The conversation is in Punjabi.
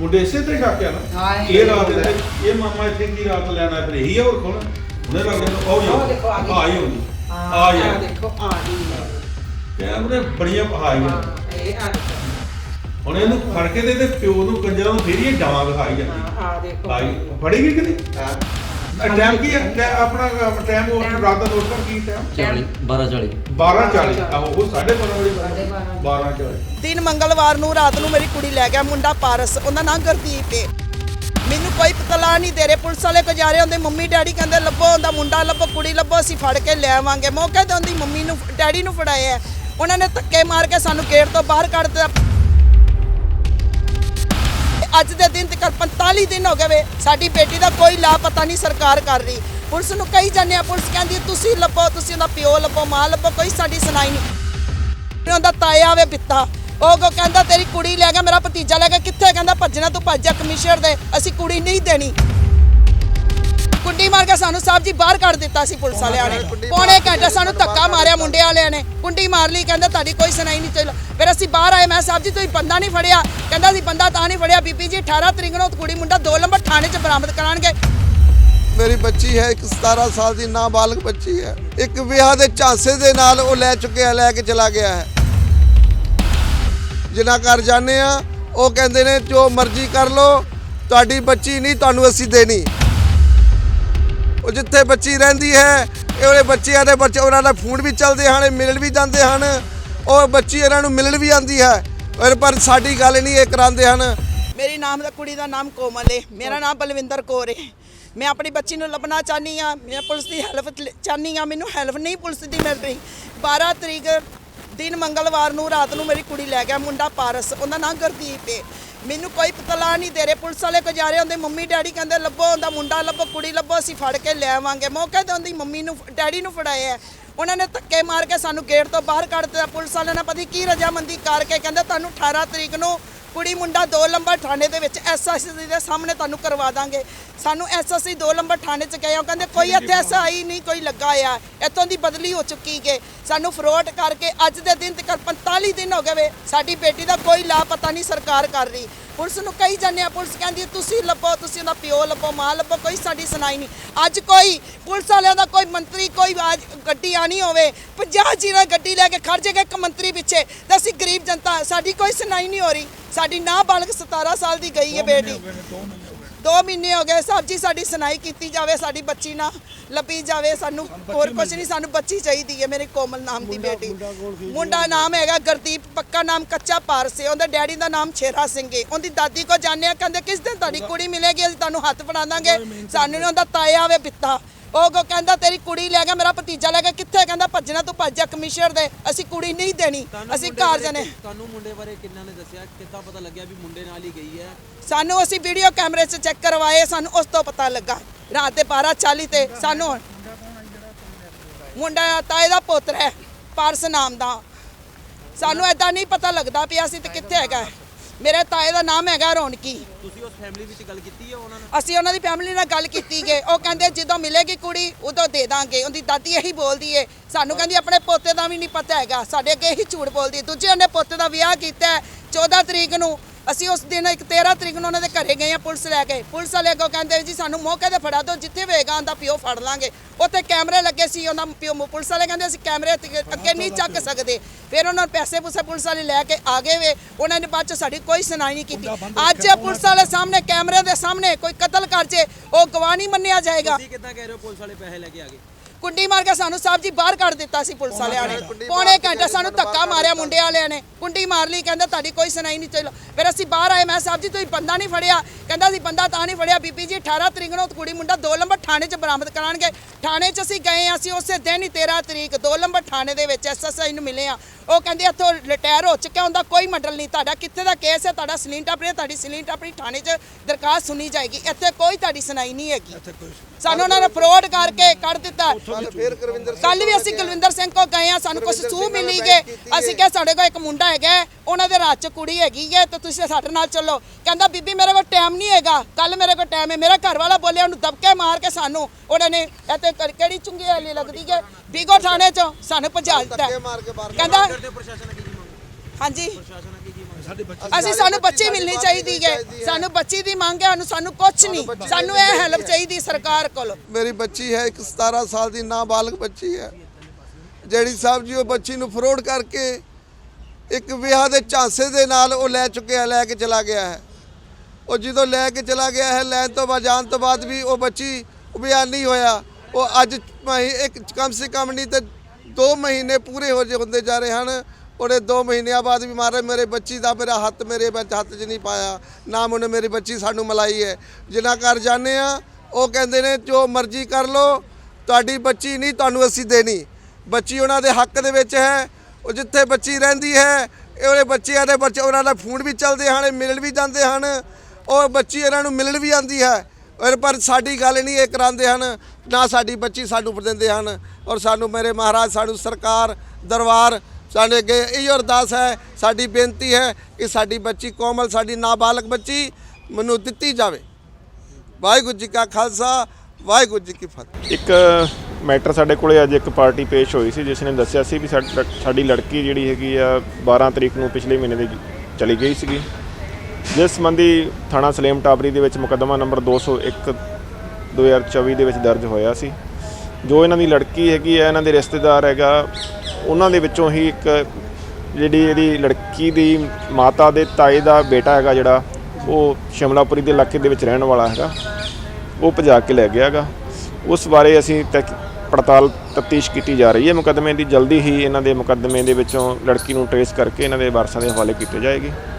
ਮੁੰਡੇ ਇਸੇ ਤੇ ਖਾ ਕੇ ਆ ਨਾ। ਹਾਂ, ਇਹ ਇਹ ਰਾਤ। ਇੱਥੇ ਇਹ ਮਾਮਾ ਇੱਥੇ ਕੀ ਰਾਤ ਲੈਣਾ ਫਿਰ ਇਹੀ ਆ ਹੋਰ ਕੌਣ? ਉਹਨੇ ਲੱਗਦੇ ਨੂੰ ਆਉ ਉਹ ਦੇਖੋ, ਆ ਗਈ। ਆ ਹੀ ਹੁੰਦੀ ਹਾਂ ਆ ਆਹ ਜਾ ਦੇਖੋ ਆ ਗਈ। ਬੜੀਆਂ ਹਾਂ ਇਹ ਆ ਦੇਖੋ। ਹੁਣ ਇਹਨੂੰ ਫੜ ਕੇ ਤੇ ਇਹਦੇ ਪਿਓ ਨੂੰ ਕੰਜਰਾਂ ਨੂੰ ਫੇਰ ਹੀ ਇਹ ਡਾਂਗ ਵਿਖਾਈ ਜਾਂਦੀ। ਹਾਂ ਆ ਦੇਖੋ। ਆਈ ਫੜੇਗੀ ਕਿ ਨਹੀਂ? ਟਾਈਮ ਕੀ ਹੈ? ਟੈ- ਆਪਣਾ ਟਾਈਮ ਉਹ ਰਾਤ ਦਾ ਦੋਸਤਾਂ ਕੀ ਟਾਈਮ 40 12 40 12:40 ਆਹੋ ਉਹ 12:30 ਵਜੇ ਸਾਢੇ ਬਾਰਾਂ। 12:40 ਦਿਨ ਮੰਗਲਵਾਰ ਨੂੰ ਰਾਤ ਨੂੰ ਮੇਰੀ ਕੁੜੀ ਲੈ ਗਿਆ ਮੁੰਡਾ ਪਾਰਸ ਉਹਦਾ ਨਾਂ ਗੁਰਦੀਪ ਹੈ ਮੈਨੂੰ ਕੋਈ ਪਤਲਾ ਨਹੀਂ ਦੇ ਰਹੇ। ਪੁਲਿਸ ਵਾਲੇ ਕੋ ਜਾ ਰਹੇ ਹੁੰਦੇ ਮੰਮੀ ਡੈਡੀ ਕਹਿੰਦੇ ਲੱਭੋ ਉਹਦਾ ਮੁੰਡਾ ਲੱਭੋ ਕੁੜੀ ਲੱਭੋ ਅਸੀਂ ਫੜ ਕੇ ਲੈ ਆਵਾਂਗੇ। ਮੌਕੇ ਤੇ ਉਹਦੀ ਮੰਮੀ ਨੂੰ ਡੈਡੀ ਨੂੰ ਫੜਾਇਆ। ਉਹਨਾਂ ਨੇ ਧੱਕੇ ਮਾਰ ਕੇ ਸਾਨੂੰ ਗੇਟ ਤੋਂ ਬਾਹਰ ਕੱਢ ਦਿੱਤਾ। ਅੱਜ ਦੇ ਦਿਨ ਤੱਕ 45 ਦਿਨ ਹੋ ਗਏ ਵੇ, ਸਾਡੀ ਬੇਟੀ ਦਾ ਕੋਈ ਲਾਪਤਾ ਨਹੀਂ ਸਰਕਾਰ ਕਰ ਰਹੀ। ਪੁਲਿਸ ਨੂੰ ਕਹੀ ਜਾਂਦੇ ਆ, ਪੁਲਿਸ ਕਹਿੰਦੀ ਤੁਸੀਂ ਲੱਭੋ, ਤੁਸੀਂ ਉਹਦਾ ਪਿਓ ਲੱਭੋ, ਮਾਂ ਲੱਭੋ, ਕੋਈ ਸਾਡੀ ਸੁਣਾਈ ਨਹੀਂ। ਉਹਦਾ ਤਾਇਆ ਵੇ ਪਿੱਤਾ ਉਹ ਕੋ ਕਹਿੰਦਾ, ਤੇਰੀ ਕੁੜੀ ਲੈ ਗਿਆ, ਮੇਰਾ ਭਤੀਜਾ ਲੈ ਗਿਆ, ਕਿੱਥੇ? ਕਹਿੰਦਾ, ਭੱਜਣਾ ਤੂੰ ਭੱਜ ਜਾ, ਕਮਿਸ਼ਨਰ ਦੇ, ਅਸੀਂ ਕੁੜੀ ਨਹੀਂ ਦੇਣੀ। ਕੁੰਡੀ ਮਾਰ ਕੇ ਸਾਨੂੰ ਸਾਹਿਬ ਜੀ ਬਾਹਰ ਕੱਢ ਦਿੱਤਾ ਸੀ ਪੁਲਿਸ ਵਾਲਿਆਂ ਨੇ। ਪੌਣੇ ਘੰਟੇ ਸਾਨੂੰ ਧੱਕਾ ਮਾਰਿਆ ਮੁੰਡੇ ਵਾਲਿਆਂ ਨੇ। ਕੁੰਡੀ ਮਾਰ ਲਈ ਕਹਿੰਦਾ ਤੁਹਾਡੀ ਕੋਈ ਸੁਣਾਈ ਨਹੀਂ ਚੱਲ ਫਿਰ ਅਸੀਂ ਬਾਹਰ ਆਏ ਮੈਂ ਸਾਹਿਬ ਜੀ ਤੁਸੀਂ ਬੰਦਾ ਨਹੀਂ ਫੜਿਆ। ਕਹਿੰਦਾ ਸੀ ਬੰਦਾ ਤਾਂ ਨਹੀਂ ਫੜਿਆ। ਬੀਬੀ ਜੀ 18 ਤਰੀਕ ਨੂੰ ਕੁੜੀ ਮੁੰਡਾ 2 ਨੰਬਰ ਥਾਣੇ 'ਚ ਬਰਾਮਦ ਕਰਾਣਗੇ ਮੇਰੀ ਬੱਚੀ ਹੈ ਇੱਕ 17 ਸਾਲ ਦੀ ਨਾਬਾਲਗ ਬੱਚੀ ਹੈ। ਇੱਕ ਵਿਆਹ ਦੇ ਝਾਂਸੇ ਦੇ ਨਾਲ ਉਹ ਲੈ ਚੁੱਕਿਆ ਲੈ ਕੇ ਚਲਾ ਗਿਆ ਹੈ। ਜਿਨ੍ਹਾਂ ਘਰ ਜਾਂਦੇ ਆ ਉਹ ਕਹਿੰਦੇ ਨੇ ਜੋ ਮਰਜ਼ੀ ਕਰ ਲੋ ਤੁਹਾਡੀ ਬੱਚੀ ਨਹੀਂ ਤੁਹਾਨੂੰ ਅਸੀਂ ਦੇਣੀ। ਉਹ ਜਿੱਥੇ ਬੱਚੀ ਰਹਿੰਦੀ ਹੈ, ਇਹ ਉਹਦੇ ਬੱਚਿਆਂ ਦੇ ਬੱਚੇ ਉਹਨਾਂ ਦਾ ਫੋਨ ਵੀ ਚੱਲਦੇ ਹਨ ਮਿਲਣ ਵੀ ਜਾਂਦੇ ਹਨ। ਉਹ ਬੱਚੀ ਇਹਨਾਂ ਨੂੰ ਮਿਲਣ ਵੀ ਆਉਂਦੀ ਹੈ। ਪਰ- ਪਰ ਸਾਡੀ ਗੱਲ ਨਹੀਂ ਇਹ ਕਰਾਉਂਦੇ ਹਨ। ਮੇਰੀ ਨਾਮ ਦਾ ਕੁੜੀ ਦਾ ਨਾਮ ਕੋਮਲ ਹੈ ਮੇਰਾ ਨਾਮ ਬਲਵਿੰਦਰ ਕੌਰ ਹੈ ਮੈਂ ਆਪਣੀ ਬੱਚੀ ਨੂੰ ਲੱਭਣਾ ਚਾਹਨੀ ਆ ਮੈਂ ਪੁਲਿਸ ਦੀ ਹੈਲਪ ਚਾਹਨੀ ਆ ਮੈਨੂੰ ਹੈਲਪ ਨਹੀਂ ਪੁਲਿਸ ਦੀ ਮਿਲ ਰਹੀ। 12 ਤਰੀਕ ਦਿਨ ਮੰਗਲਵਾਰ ਨੂੰ ਰਾਤ ਨੂੰ ਮੇਰੀ ਕੁੜੀ ਲੈ ਗਿਆ ਮੁੰਡਾ ਪਾਰਸ। ਉਹਦਾ ਨਾਮ ਗੁਰਦੀਪ ਹੈ ਮੈਨੂੰ ਕੋਈ ਪਤਲਾ ਨਹੀਂ ਦੇ ਰਹੇ। ਪੁਲਿਸ ਵਾਲੇ ਕੋ ਜਾ ਰਹੇ ਹੁੰਦੇ, ਮੰਮੀ, ਡੈਡੀ ਕਹਿੰਦੇ, ਲੱਭੋ ਉਹਦਾ ਮੁੰਡਾ, ਲੱਭੋ, ਕੁੜੀ, ਲੱਭੋ, ਅਸੀਂ ਫੜ ਕੇ ਲੈ ਆਵਾਂਗੇ। ਮੌਕੇ ਤੇ ਉਹਦੀ ਮੰਮੀ ਨੂੰ, ਡੈਡੀ ਨੂੰ ਫੜਾਇਆ ਹੈ। ਉਹਨਾਂ ਨੇ ਧੱਕੇ ਮਾਰ ਕੇ ਸਾਨੂੰ ਗੇਟ ਤੋਂ ਬਾਹਰ ਕੱਢ ਦਿੱਤਾ। ਪੁਲਿਸ ਵਾਲਿਆਂ ਨੇ ਪਤਾ ਕੀ ਰਜਾਮੰਦੀ ਕਰਕੇ ਕਹਿੰਦੇ, ਤੁਹਾਨੂੰ 18 ਤਰੀਕ ਨੂੰ ਕੁੜੀ, ਮੁੰਡਾ 2 ਨੰਬਰ ਥਾਣੇ ਦੇ ਵਿੱਚ ਐਸਐਸਸੀ ਦੇ ਸਾਹਮਣੇ ਤੁਹਾਨੂੰ ਕਰਵਾ ਦਾਂਗੇ। ਸਾਨੂੰ ਐਸਐਸਸੀ 2 ਨੰਬਰ ਥਾਣੇ 'ਚ ਗਏ ਉਹ ਕਹਿੰਦੇ, ਕੋਈ ਇੱਥੇ ਐਸਆਈ ਨਹੀਂ, ਕੋਈ ਲੱਗਾ ਆ। ਇੱਥੋਂ ਦੀ ਬਦਲੀ ਹੋ ਚੁੱਕੀ ਕਿ ਸਾਨੂੰ ਫਰੋਡ ਕਰਕੇ ਅੱਜ ਦੇ ਦਿਨ ਤੱਕ 45 ਦਿਨ ਹੋ ਗਏ ਵੇ ਸਾਡੀ ਬੇਟੀ ਦਾ ਕੋਈ ਲਾਪਤਾ ਨਹੀਂ ਸਰਕਾਰ ਕਰ ਰਹੀ। ਪੁਲਿਸ ਨੂੰ ਕਹੀ ਜਾਂਦੇ ਆ ਪੁਲਿਸ ਕਹਿੰਦੀ ਤੁਸੀਂ ਲੱਭੋ ਤੁਸੀਂ ਉਹਦਾ ਪਿਓ ਲੱਭੋ ਮਾਂ ਲੱਭੋ ਕੋਈ ਸਾਡੀ ਸੁਣਾਈ ਨਹੀਂ। ਅੱਜ ਕੋਈ ਪੁਲਿਸ ਵਾਲਿਆਂ ਦਾ ਕੋਈ ਮੰਤਰੀ ਕੋਈ ਗੱਡੀ ਆਣੀ ਹੋਵੇ 50 ਜੀਰਾ ਗੱਡੀ ਲੈ ਕੇ ਖੜ ਜਾਏਗਾ ਇੱਕ ਮੰਤਰੀ ਪਿੱਛੇ ਤੇ ਅਸੀਂ ਗਰੀਬ ਜਨਤਾ ਸਾਡੀ ਕੋਈ ਸੁਣਾਈ ਨਹੀਂ ਹੋ ਰਹੀ। ਸਾਡੀ ਨਾਬਾਲਗ 17 ਸਾਲ ਦੀ ਗਈ ਹੈ ਬੇਟੀ। ਦੋ ਮਹੀਨੇ ਹੋ ਗਏ ਸਾਹਿਬ ਜੀ ਸਾਡੀ ਸੁਣਾਈ ਕੀਤੀ ਜਾਵੇ ਸਾਡੀ ਬੱਚੀ ਨਾ ਲੱਭੀ ਜਾਵੇ ਸਾਨੂੰ ਹੋਰ ਕੁਝ ਨਹੀਂ ਸਾਨੂੰ ਬੱਚੀ ਚਾਹੀਦੀ ਹੈ ਮੇਰੇ ਕੋਮਲ ਨਾਮ ਦੀ ਬੇਟੀ। ਮੁੰਡਾ ਨਾਮ ਹੈਗਾ ਗੁਰਦੀਪ ਪੱਕਾ ਨਾਮ ਕੱਚਾ ਪਾਰਸ ਹੈ ਉਹਦੇ ਡੈਡੀ ਦਾ ਨਾਮ ਛੇਰਾ ਸਿੰਘ ਹੈ। ਉਹਦੀ ਦਾਦੀ ਕੋ ਜਾਣਿਆ ਕਹਿੰਦੇ ਕਿਸ ਦਿਨ ਤੁਹਾਡੀ ਕੁੜੀ ਮਿਲੇਗੀ ਅਸੀਂ ਤੁਹਾਨੂੰ ਹੱਥ ਫੜਾ ਦਾਂਗੇ। ਸਾਨੂੰ ਉਹਦਾ ਤਾਇਆ ਵੇ ਪਿੱਤਾ ਉਹ ਕੋ ਕਹਿੰਦਾ ਤੇਰੀ ਕੁੜੀ ਲੈ ਗਿਆ ਮੇਰਾ ਭਤੀਜਾ ਲੈ ਗਿਆ। ਕਿੱਥੇ? ਕਹਿੰਦਾ ਭੱਜਣਾ ਤੂੰ ਭੱਜ ਜਾ ਕਮਿਸ਼ਨਰ ਦੇ। ਅਸੀਂ ਕੁੜੀ ਨਹੀਂ ਦੇਣੀ। ਅਸੀਂ ਘਰ ਜਾਣੇ। ਤੁਹਾਨੂੰ ਮੁੰਡੇ ਬਾਰੇ ਕਿੰਨਾ ਨੇ ਦੱਸਿਆ? ਕਿੱਦਾਂ ਪਤਾ ਲੱਗਿਆ ਵੀ ਮੁੰਡੇ ਨਾਲ ਹੀ ਗਈ ਹੈ? ਸਾਨੂੰ ਅਸੀਂ ਵੀਡੀਓ ਕੈਮਰੇ 'ਚ ਚੈੱਕ ਕਰਵਾਏ ਸਾਨੂੰ ਉਸ ਤੋਂ ਪਤਾ ਲੱਗਾ। ਰਾਤ ਦੇ 12:40 ਤੇ ਸਾਨੂੰ ਮੁੰਡਾ ਤਾਏ ਦਾ ਪੁੱਤਰ ਹੈ ਪਾਰਸ ਨਾਮ ਦਾ। ਸਾਨੂੰ ਐਦਾਂ ਨਹੀਂ ਪਤਾ ਲੱਗਦਾ ਵੀ ਅਸੀਂ ਤੇ ਕਿੱਥੇ ਹੈਗਾ। ਮੇਰੇ ਤਾਏ ਦਾ ਨਾਮ ਹੈਗਾ ਰੌਣਕੀ। ਤੁਸੀਂ ਉਸ ਫੈਮਿਲੀ ਵਿੱਚ ਗੱਲ ਕੀਤੀ ਹੈ ਉਹਨਾਂ ਨਾਲ? ਅਸੀਂ ਉਹਨਾਂ ਦੀ ਫੈਮਿਲੀ ਨਾਲ ਗੱਲ ਕੀਤੀ ਗਏ ਉਹ ਕਹਿੰਦੇ ਜਦੋਂ ਮਿਲੇਗੀ ਕੁੜੀ ਉਦੋਂ ਦੇ ਦਾਂਗੇ। ਉਹਦੀ ਦਾਦੀ ਇਹੀ ਬੋਲਦੀ ਏ। ਸਾਨੂੰ ਕਹਿੰਦੀ ਆਪਣੇ ਪੋਤੇ ਦਾ ਵੀ ਨਹੀਂ ਪਤਾ ਹੈਗਾ। ਸਾਡੇ ਅੱਗੇ ਇਹੀ ਝੂਠ ਬੋਲਦੀ। ਦੂਜੇ ਉਹਨੇ ਪੋਤੇ ਦਾ ਵਿਆਹ ਕੀਤਾ ਹੈ 14 ਤਰੀਕ ਨੂੰ। ਅਸੀਂ ਉਸ ਦਿਨ ਇੱਕ 13 ਤਰੀਕ ਨੂੰ ਉਹਨਾਂ ਦੇ ਘਰੇ ਗਏ ਆ ਪੁਲਿਸ ਲੈ ਕੇ। ਪੁਲਿਸ ਵਾਲੇ ਅੱਗੋਂ ਕਹਿੰਦੇ ਜੀ ਸਾਨੂੰ ਮੌਕੇ ਤੇ ਫੜਾ ਦਿਓ ਜਿੱਥੇ ਹੋਏਗਾ ਉਹਦਾ ਪਿਓ ਫੜ ਲਾਂਗੇ। ਉੱਥੇ ਕੈਮਰੇ ਲੱਗੇ ਸੀ ਉਹਨਾਂ ਪਿਓ ਪੁਲਿਸ ਵਾਲੇ ਕਹਿੰਦੇ ਅਸੀਂ ਕੈਮਰੇ ਅੱਗੇ ਨਹੀਂ ਚੱਕ ਸਕਦੇ। ਫਿਰ ਉਹਨਾਂ ਨੂੰ ਪੈਸੇ ਪੂਸੇ ਪੁਲਿਸ ਵਾਲੇ ਲੈ ਕੇ ਆ ਗਏ ਵੇ। ਉਹਨਾਂ ਨੇ ਬਾਅਦ ਚ ਸਾਡੀ ਕੋਈ ਸੁਣਾਈ ਨਹੀਂ ਕੀਤੀ। ਅੱਜ ਪੁਲਿਸ ਵਾਲੇ ਸਾਹਮਣੇ ਕੈਮਰੇ ਦੇ ਸਾਹਮਣੇ ਕੋਈ ਕਤਲ ਕਰ ਜੇ ਉਹ ਗਵਾਹ ਨਹੀਂ ਮੰਨਿਆ ਜਾਏਗਾ। ਤੁਸੀਂ ਕਿੱਦਾਂ ਕਹਿ ਰਹੇ ਹੋ ਪੁਲਿਸ ਵਾਲੇ ਪੈਸੇ ਲੈ ਕੇ ਆ ਗਏ? ਕੁੰਡੀ ਮਾਰ ਕੇ ਸਾਨੂੰ ਸਾਹਿਬ ਜੀ ਬਾਹਰ ਕੱਢ ਦਿੱਤਾ ਸੀ ਪੁਲਿਸ ਵਾਲਿਆਂ ਨੇ। ਪੌਣੇ ਘੰਟੇ ਸਾਨੂੰ ਧੱਕਾ ਮਾਰਿਆ ਮੁੰਡੇ ਵਾਲਿਆਂ ਨੇ। ਕੁੰਡੀ ਮਾਰ ਲਈ ਕਹਿੰਦਾ ਤੁਹਾਡੀ ਕੋਈ ਸੁਣਾਈ ਨਹੀਂ ਚੱਲ। ਫਿਰ ਅਸੀਂ ਬਾਹਰ ਆਏ ਮੈਂ ਸਾਹਿਬ ਜੀ ਤੁਸੀਂ ਬੰਦਾ ਨਹੀਂ ਫੜਿਆ। ਕਹਿੰਦਾ ਸੀ ਬੰਦਾ ਤਾਂ ਨਹੀਂ ਫੜਿਆ। ਬੀਬੀ ਜੀ 18 ਤਰੀਕ ਨੂੰ ਕੁੜੀ ਮੁੰਡਾ 2 ਨੰਬਰ ਥਾਣੇ 'ਚ ਬਰਾਮਦ ਕਰਾਣਗੇ ਥਾਣੇ 'ਚ ਅਸੀਂ ਗਏ ਅਸੀਂ ਉਸੇ ਦਿਨ ਹੀ 13 ਤਰੀਕ 2 ਨੰਬਰ ਥਾਣੇ ਦੇ ਵਿੱਚ ਐਸਐਸਆਈ ਨੂੰ ਮਿਲੇ ਆ ਉਹ ਕਹਿੰਦੇ ਇੱਥੋਂ ਰਿਟਾਇਰ ਹੋ ਚੁੱਕਿਆ ਹੁੰਦਾ ਕੋਈ ਮਡਲ ਨਹੀਂ। ਤੁਹਾਡਾ ਕਿੱਥੇ ਦਾ ਕੇਸ ਹੈ? ਤੁਹਾਡਾ ਸਲੀਨ ਟਾਪਰੀ ਤੁਹਾਡੀ ਸਲੀਨ ਟਾਪਰੀ ਥਾਣੇ 'ਚ ਦਰਖਾਸਤ ਸੁਣੀ ਜਾਏਗੀ। ਇੱਥੇ ਕੋਈ ਤੁਹਾਡੀ ਸੁਣਾਈ ਨਹੀਂ ਹੈਗੀ। ਸਾਨੂੰ ਉਹਨਾਂ ਨੇ ਫਰੋਡ ਕਰਕੇ ਕੱਢ ਦਿੱਤਾ। ਫਿਰ ਗੁਰਵਿੰਦਰ ਕੱਲ ਵੀ ਅਸੀਂ ਕੁਲਵਿੰਦਰ ਸਿੰਘ ਕੋ ਗਏ ਆ ਸਾਨੂੰ ਕੁਝ ਸੂਹ ਮਿਲੀ ਗਏ ਅਸੀਂ ਕਿਹਾ ਸਾਡੇ ਕੋਲ ਇੱਕ ਮੁੰਡਾ ਹੈਗਾ ਉਹਨਾਂ ਦੇ ਰਾਤ ਚ ਕੁੜੀ ਹੈਗੀ ਹੈ ਤੇ ਤੁਸੀਂ ਸਾਡੇ ਨਾਲ ਚੱਲੋ। ਕਹਿੰਦਾ ਬੀਬੀ ਮੇਰੇ ਕੋਲ ਟਾਈਮ ਨਹੀਂ ਹੈਗਾ। ਕੱਲ ਮੇਰੇ ਕੋਲ ਟਾਈਮ ਹੈ। ਮੇਰਾ ਘਰ ਵਾਲਾ ਬੋਲਿਆ ਉਹਨੂੰ ਦਬਕੇ ਮਾਰ ਕੇ ਸਾਨੂੰ ਉਹਨਾਂ ਨੇ ਇੱਥੇ ਕਰ- ਕਿਹੜੀ ਚੁੰਗੀ ਵਾਲੀ ਲੱਗਦੀ ਹੈ? ਬੀਗੋ ਥਾਣੇ ਚੋਂ ਸਾਨੂੰ ਭਜਾ ਦਿੱਤਾ। ਕਹਿੰਦਾ ਪ੍ਰਸ਼ਾਸਨ ਹਾਂਜੀ। ਪ੍ਰਸ਼ਾਸਨ ਅਸੀਂ ਸਾਨੂੰ ਬੱਚੀ ਮਿਲਣੀ ਚਾਹੀਦੀ ਹੈ। ਸਾਨੂੰ ਬੱਚੀ ਦੀ ਮੰਗ ਹੈ ਸਾਨੂੰ ਸਾਨੂੰ ਕੁਝ ਨਹੀਂ। ਸਾਨੂੰ ਇਹ ਹੈਲਪ ਚਾਹੀਦੀ ਸਰਕਾਰ ਕੋਲ। ਮੇਰੀ ਬੱਚੀ ਹੈ ਇੱਕ 17 ਸਾਲ ਦੀ ਨਾਬਾਲਗ ਬੱਚੀ ਹੈ। ਜਿਹੜੀ ਸਾਹਿਬ ਜੀ ਉਹ ਬੱਚੀ ਨੂੰ ਫਰੋਡ ਕਰਕੇ ਇੱਕ ਵਿਆਹ ਦੇ ਝਾਂਸੇ ਦੇ ਨਾਲ ਉਹ ਲੈ ਚੁੱਕਿਆ ਲੈ ਕੇ ਚਲਾ ਗਿਆ ਹੈ। ਉਹ ਜਦੋਂ ਲੈ ਕੇ ਚਲਾ ਗਿਆ ਹੈ ਲੈਣ ਤੋਂ ਬਾਅਦ ਜਾਣ ਤੋਂ ਬਾਅਦ ਵੀ ਉਹ ਬੱਚੀ ਵਿਆਹ ਨਹੀਂ ਹੋਇਆ। ਉਹ ਅੱਜ ਇੱਕ ਕਮ ਸੇ ਕਮ ਨਹੀਂ ਤੇ 2 ਮਹੀਨੇ ਪੂਰੇ ਹੋ ਜੇ ਹੁੰਦੇ ਜਾ ਰਹੇ ਹਨ। ਉਹਨੇ 2 ਮਹੀਨਿਆਂ ਬਾਅਦ ਵੀ ਮਾਰੇ, ਮੇਰੇ ਬੱਚੀ ਦਾ ਮੇਰਾ ਹੱਥ ਮੇਰੇ ਵਿੱਚ ਹੱਥ 'ਚ ਨਹੀਂ ਪਾਇਆ। ਨਾ ਉਹਨੇ ਮੇਰੀ ਬੱਚੀ ਸਾਨੂੰ ਮਲਾਈ ਹੈ। ਜਿਨ੍ਹਾਂ ਘਰ ਜਾਂਦੇ ਆ ਉਹ ਕਹਿੰਦੇ ਨੇ, ਜੋ ਮਰਜ਼ੀ ਕਰ ਲੋ ਤੁਹਾਡੀ ਬੱਚੀ ਨਹੀਂ, ਤੁਹਾਨੂੰ ਅਸੀਂ ਦੇਣੀ। ਬੱਚੀ ਉਹਨਾਂ ਦੇ ਹੱਕ ਦੇ ਵਿੱਚ ਹੈ। ਉਹ ਜਿੱਥੇ ਬੱਚੀ ਰਹਿੰਦੀ ਹੈ ਉਹਦੇ ਬੱਚਿਆਂ ਦੇ ਬੱਚੇ, ਉਹਨਾਂ ਦਾ ਫੋਨ ਵੀ ਚੱਲਦੇ ਹਨ ਮਿਲਣ ਵੀ ਜਾਂਦੇ ਹਨ। ਉਹ ਬੱਚੀ ਇਹਨਾਂ ਨੂੰ ਮਿਲਣ ਵੀ ਆਉਂਦੀ ਹੈ। ਔਰ ਪਰ ਸਾਡੀ ਗੱਲ ਨਹੀਂ ਇਹ ਕਰਾਉਂਦੇ ਹਨ। ਨਾ ਸਾਡੀ ਬੱਚੀ ਸਾਨੂੰ ਦਿੰਦੇ ਹਨ। ਔਰ ਸਾਨੂੰ ਮੇਰੇ ਮਹਾਰਾਜ, ਸਾਨੂੰ ਸਰਕਾਰ, ਦਰਬਾਰ ਸਾਡੇ ਅੱਗੇ ਇਹੋ ਅਰਦਾਸ ਹੈ, ਸਾਡੀ ਬੇਨਤੀ ਹੈ ਕਿ ਸਾਡੀ ਬੱਚੀ ਕੋਮਲ, ਸਾਡੀ ਨਾਬਾਲਗ ਬੱਚੀ ਮੈਨੂੰ ਦਿੱਤੀ ਜਾਵੇ। ਵਾਹਿਗੁਰੂ ਜੀ ਕਾ ਖਾਲਸਾ, ਵਾਹਿਗੁਰੂ ਜੀ ਕੀ ਫਤਿਹ। ਇੱਕ ਮੈਟਰ ਸਾਡੇ ਕੋਲੇ ਅੱਜ ਇੱਕ ਪਾਰਟੀ ਪੇਸ਼ ਹੋਈ ਸੀ, ਜਿਸ ਨੇ ਦੱਸਿਆ ਸੀ ਵੀ ਸਾਡ- ਸਾਡੀ ਲੜਕੀ ਜਿਹੜੀ ਹੈਗੀ ਆ 12 ਤਰੀਕ ਨੂੰ ਪਿਛਲੇ ਮਹੀਨੇ ਦੀ ਚਲੀ ਗਈ ਸੀਗੀ। ਜਿਸ ਸੰਬੰਧੀ ਥਾਣਾ ਸਲੇਮ ਟਾਬਰੀ ਦੇ ਵਿੱਚ ਮੁਕੱਦਮਾ ਨੰਬਰ 201 2024 ਦੇ ਵਿੱਚ ਦਰਜ ਹੋਇਆ ਸੀ। ਜੋ ਇਹਨਾਂ ਦੀ ਲੜਕੀ ਹੈਗੀ ਆ, ਇਹਨਾਂ ਦੇ ਰਿਸ਼ਤੇਦਾਰ ਹੈਗਾ ਉਹਨਾਂ ਦੇ ਵਿੱਚੋਂ ਹੀ ਇੱਕ ਜਿਹੜੀ ਇਹਦੀ ਲੜਕੀ ਦੀ ਮਾਤਾ ਦੇ ਤਾਏ ਦਾ ਬੇਟਾ ਹੈਗਾ ਜਿਹੜਾ, ਉਹ ਸ਼ਿਮਲਾਪੁਰੀ ਦੇ ਇਲਾਕੇ ਦੇ ਵਿੱਚ ਰਹਿਣ ਵਾਲਾ ਹੈਗਾ। ਉਹ ਭਜਾ ਕੇ ਲੈ ਗਿਆ ਹੈਗਾ। ਉਸ ਬਾਰੇ ਅਸੀਂ ਤਹਿਕ- ਪੜਤਾਲ ਤਫਤੀਸ਼ ਕੀਤੀ ਜਾ ਰਹੀ ਹੈ। ਮੁਕੱਦਮੇ ਦੀ ਜਲਦੀ ਹੀ ਇਹਨਾਂ ਦੇ ਮੁਕੱਦਮੇ ਦੇ ਵਿੱਚੋਂ ਲੜਕੀ ਨੂੰ ਟਰੇਸ ਕਰਕੇ ਇਹਨਾਂ ਦੇ ਵਾਰਸਾਂ ਦੇ ਹਵਾਲੇ ਕੀਤੇ ਜਾਏਗੀ।